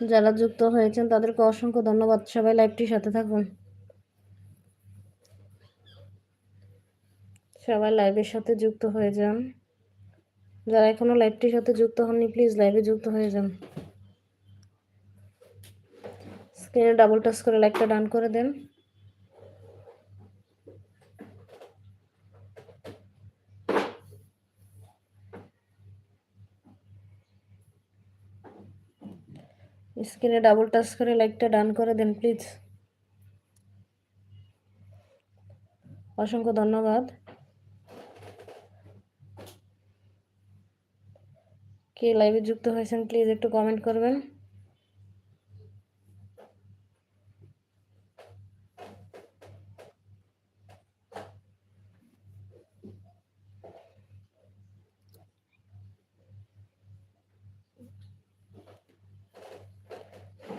যারা যুক্ত হয়েছেন, তাদেরকে অসংখ্য ধন্যবাদ। সবাই লাইভটির সাথে থাকুন। সবাই লাইভের সাথে যুক্ত হয়ে যান। যারা এখনও লাইভটির সাথে যুক্ত হননি, প্লিজ লাইভে যুক্ত হয়ে যান। স্ক্রিনে ডাবল টাচ করে লাইকটা ডান করে দেন। স্ক্রিনে ডাবল টাচ করে লাইকটা ডান করে দেন প্লিজ অসংখ্য ধন্যবাদ। কে লাইভে যুক্ত হয়েছেন প্লিজ একটু কমেন্ট করবেন।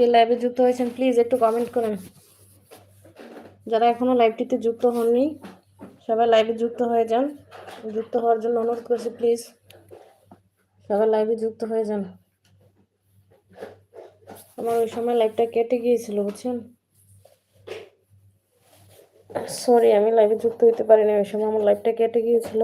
কে লাইভে যুক্ত হয়েছেন প্লিজ একটু কমেন্ট করেন। যারা এখনও লাইভটিতে যুক্ত হননি, সবাই লাইভে যুক্ত হয়ে যান। যুক্ত হওয়ার জন্য অনুরোধ করছি প্লিজ সবাই লাইভে যুক্ত হয়ে যান। আমার ওই সময় লাইভটা কেটে গিয়েছিল, বুঝছেন? সরি আমি লাইভে যুক্ত হতে পারিনি, ওই সময় আমার লাইভটা কেটে গিয়েছিল।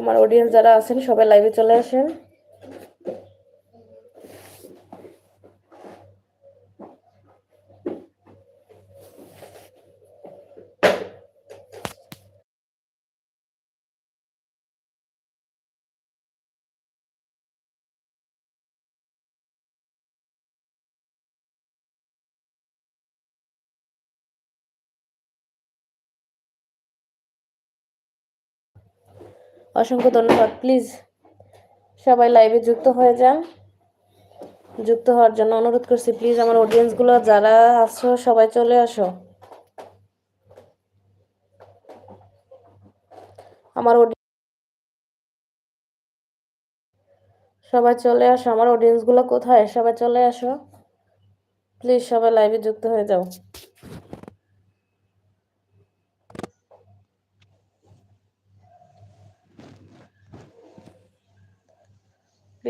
আমার অডিয়েন্স যারা আছেন, সবাই লাইভে চলে আসেন। অসংখ্য ধন্যবাদ। প্লিজ, সবাই লাইভে যুক্ত হয়ে যান। যুক্ত হওয়ার জন্য অনুরোধ করছি, প্লিজ আমার অডিয়েন্সগুলো যারা আছো, সবাই চলে আসো। আমার সবাই চলে আসো। আমার অডিয়েন্সগুলো কোথায়? সবাই চলে আসো। প্লিজ সবাই লাইভে যুক্ত হয়ে যাও।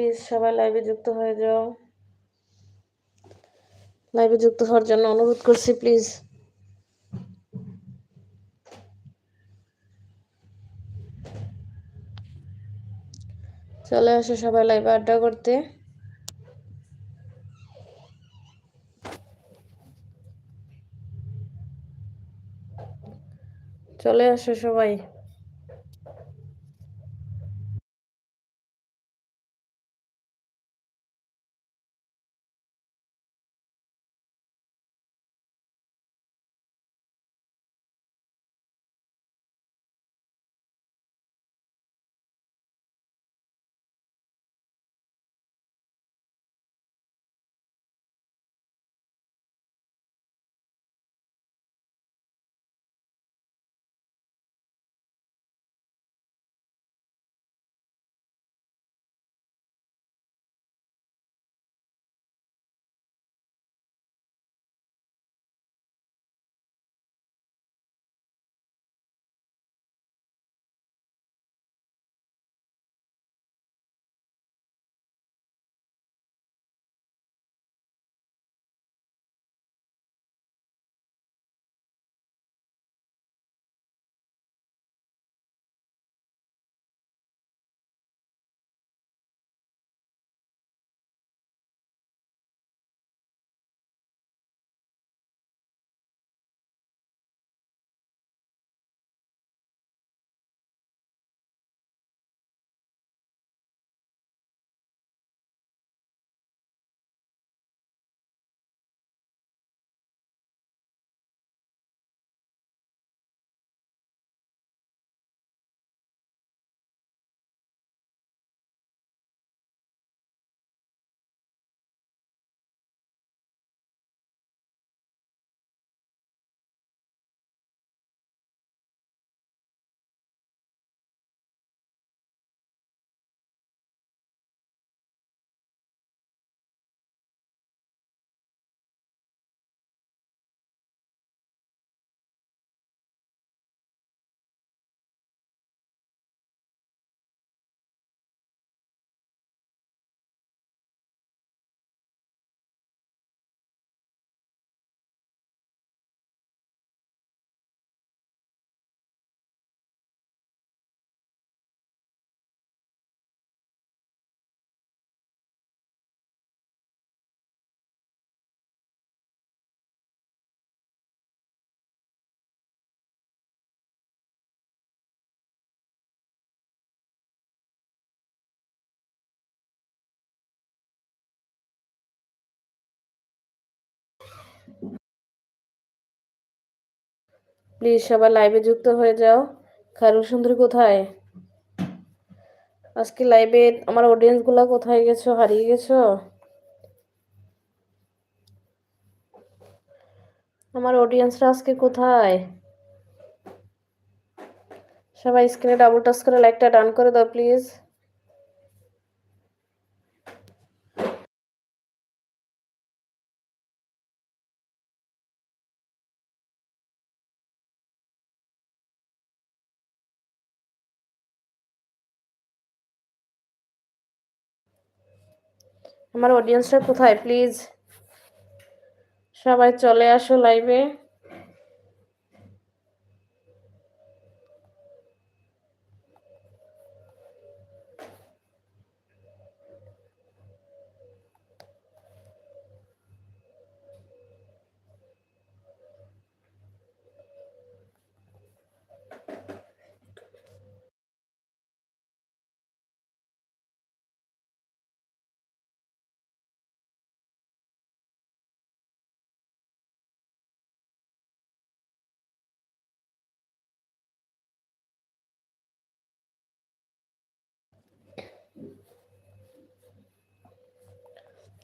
প্লিজ সবাই লাইভে যুক্ত হয়ে যাও। লাইভে যুক্ত হওয়ার জন্য অনুরোধ করছি, প্লিজ। চলে আসো সবাই লাইভে আড্ডা করতে। চলে আসো সবাই। প্লিজ সবাই লাইভে যুক্ত হয়ে যাও। খায়রুল সুন্দরী কোথায়? আজকে লাইভে আমার অডিয়েন্সগুলা কোথায় গেছো? হারিয়ে গেছো? আমার অডিয়েন্সরা আজকে কোথায়? সবাই স্ক্রিনে ডাবল টাচ করে লাইকটা ডান করে দাও প্লিজ আমার অডিয়েন্সরা কোথায়? প্লিজ সবাই চলে আসো লাইভে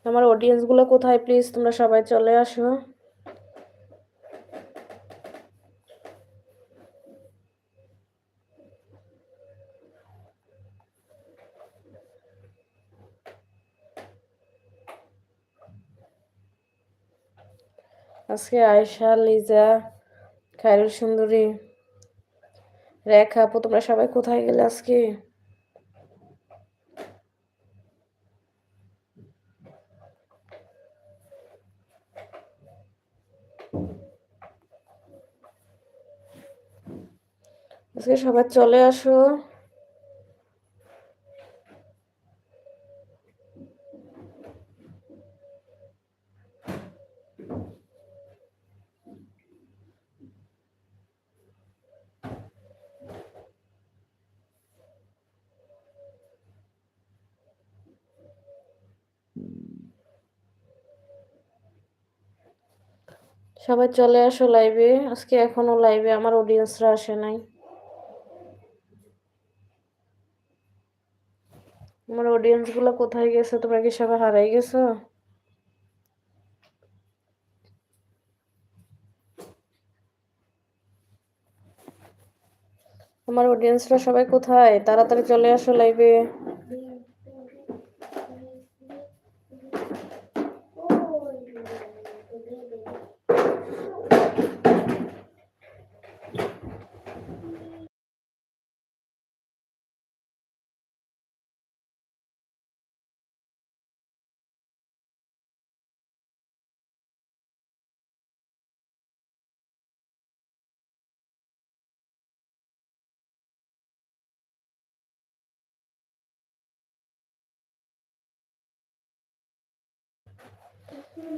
আমার অডিয়েন্সগুলো কোথায়? প্লিজ তোমরা সবাই চলে আসো। আজকে আয়শা, লিজা, খায়রুল সুন্দরী, রেখা তোমরা সবাই কোথায় গেলে আজকে? আজকে সবাই চলে আসো। সবাই চলে আসো লাইভে আজকে এখনও লাইভে আমার অডিয়েন্সরা আসে নাই। আমার অডিয়েন্সগুলো কোথায় গেছে? তোমরা কি সবাই হারাই গেছো? আমার অডিয়েন্সরা সবাই কোথায়? তাড়াতাড়ি চলে আসো লাইভে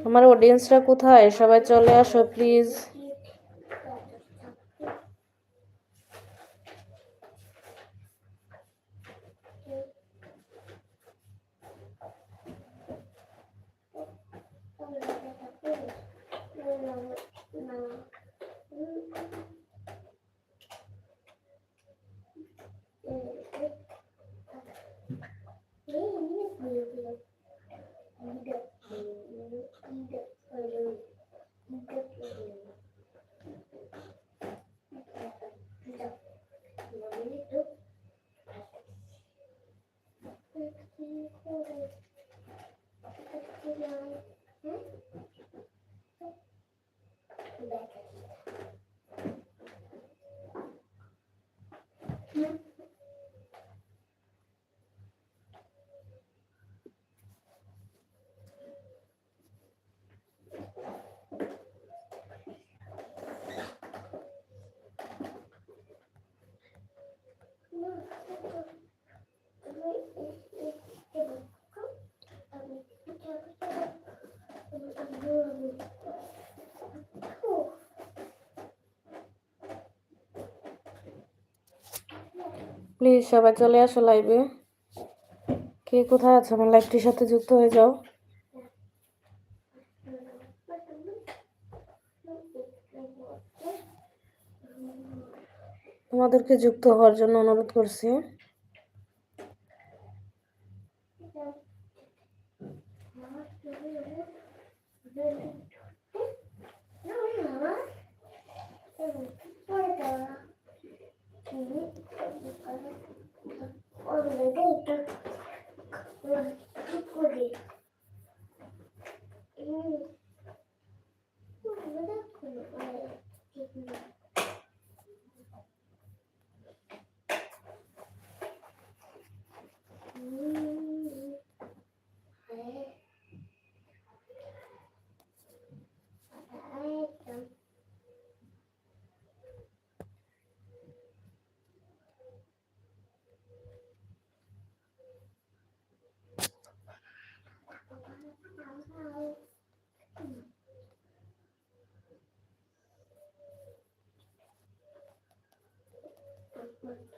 আমার অডিয়েন্সরা কোথায়? সবাই চলে আসো প্লিজ প্লিজ সবাই চলে আসো লাইভে কে কোথায় আছে? আমার লাইভটির সাথে যুক্ত হয়ে যাও। তোমাদেরকে যুক্ত হওয়ার জন্য অনুরোধ করছি।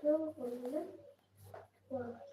그런 거는 와.